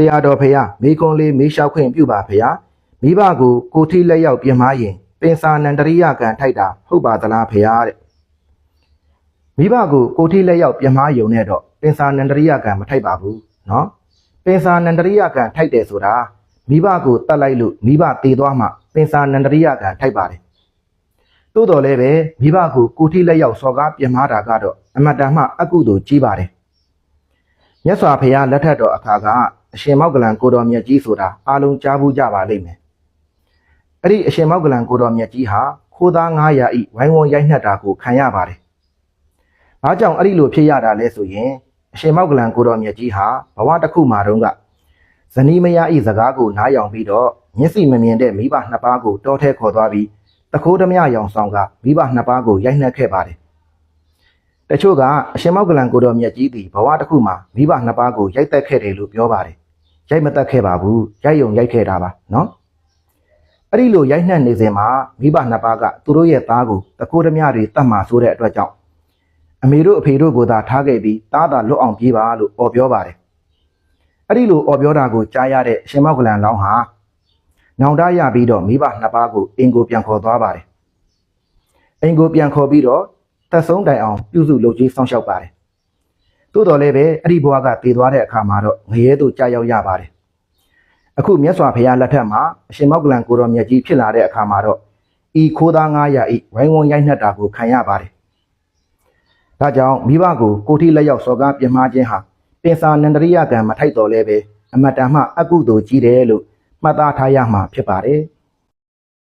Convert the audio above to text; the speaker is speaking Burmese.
တရားတော်ဖရာမိကွန်လေးမေးလျှောက်ခွင့်ပြုပါဖရာမိဘကိုကိုထိလက်ရောက်ပြင်မရင်ပင်စာနန္တရိယကံထိုက်တာဟုတ်ပါသလားဖရာတဲ့မိဘကိုကိုထိလက်ရောက်ပြင်မယုံနဲ့တော့ပင်စာနန္တရိယကံမထိုက်ပါဘူးเนาะပင်စာနန္တရိယကံထိုက်တယ်ဆိုတာမိဘကိုတတ်လိုက်လို့မိဘတည်သွားမှပင်စာနန္တရိယကံထိုက်ပါတယ်သို့တော်လည်းပဲမိဘကိုကိုထိလက်ရောက်စော်ကားပြင်မတာကတော့အမတန်မှအကုသိုလ်ကြီးပါတယ် မြတ်စွာဘုရားလက်ထက်တော်အခါက အရှင်မောက္ကလန်ကိုတော်မြတ်ကြီးဆိုတာအားလုံးကြားဘူးကြပါလိမ့်မယ်။အဲ့ဒီအရှင်မောက္ကလန်ကိုတော်မြတ်ကြီးဟာခိုးသား900ဤဝိုင်းဝန်းရိုက်နှက်တာကိုခံရပါတယ်။ဘာကြောင့်အဲ့ဒီလိုဖြစ်ရတာလဲဆိုရင်အရှင်မောက္ကလန်ကိုတော်မြတ်ကြီးဟာဘဝတစ်ခုမှာတုန်းကဇနီးမယားဤစကားကိုနားယောင်ပြီးတော့မျက်စိမမြင်တဲ့မိဘနှစ်ပါးကိုတောထဲခေါ်သွားပြီးတခိုးဓမြရောင်ဆောင်ကမိဘနှစ်ပါးကိုရိုက်နှက်ခဲ့ပါတယ်။တချို့ကအရှင်မောက္ကလန်ကိုတော်မြတ်ကြီးသည်ဘဝတစ်ခုမှာမိဘနှစ်ပါးကိုရိုက်တက်ခဲ့တယ်လို့ပြောပါတယ်။ ရိုက်မတက်ခဲ့ပါဘူး။ရိုက်ယုံရိုက်ခဲ့တာပါနော်။အဲ့ဒီလိုရိုက်နှက်နေစဉ်မှာမိဘနှစ်ပါးကသူတို့ရဲ့သားကိုတကိုးဓမြတွေတတ်မှဆိုတဲ့အတွက်ကြောင့်အမေတို့အဖေတို့ကိုသာထားခဲ့ပြီးသားသာလွတ်အောင်ပြေးပါလို့អော်ပြောပါတယ်။အဲ့ဒီလိုអော်ပြောတာကိုကြားရတဲ့အရှင်မောက္ကလန်လောင်းဟာနောင်တရပြီးတော့မိဘနှစ်ပါးကိုအင်ကိုပြန်ခေါ်သွားပါတယ်။အင်ကိုပြန်ခေါ်ပြီးတော့သက်ဆုံးတိုင်အောင်ပြုစုလုပ်ကြီးစောင့်ရှောက်ပါတယ်။ သို့တော်လည်းပဲအဲ့ဒီဘဝကတည်သွားတဲ့အခါမှာတော့ငရဲတို့ကြာရောက်ရပါတယ်။အခုမြတ်စွာဘုရားလက်ထက်မှာအရှင်မောက္ကလန်ကိုတော်မြတ်ကြီးဖြစ်လာတဲ့အခါမှာတော့ဤခိုးသား900ဤဝိုင်းဝန်းရိုက်နှက်တာကိုခံရပါတယ်။ဒါကြောင့်မိဘကိုကိုထိလက်ရောက်စော်ကားပြင်းမှားခြင်းဟာပင်စာနန္ဒရိယကံမထိုက်တော်လဲပဲအမတ္တမှအကုသိုလ်ကြီးတယ်လို့မှတ်သားထားရမှာဖြစ်ပါတယ်။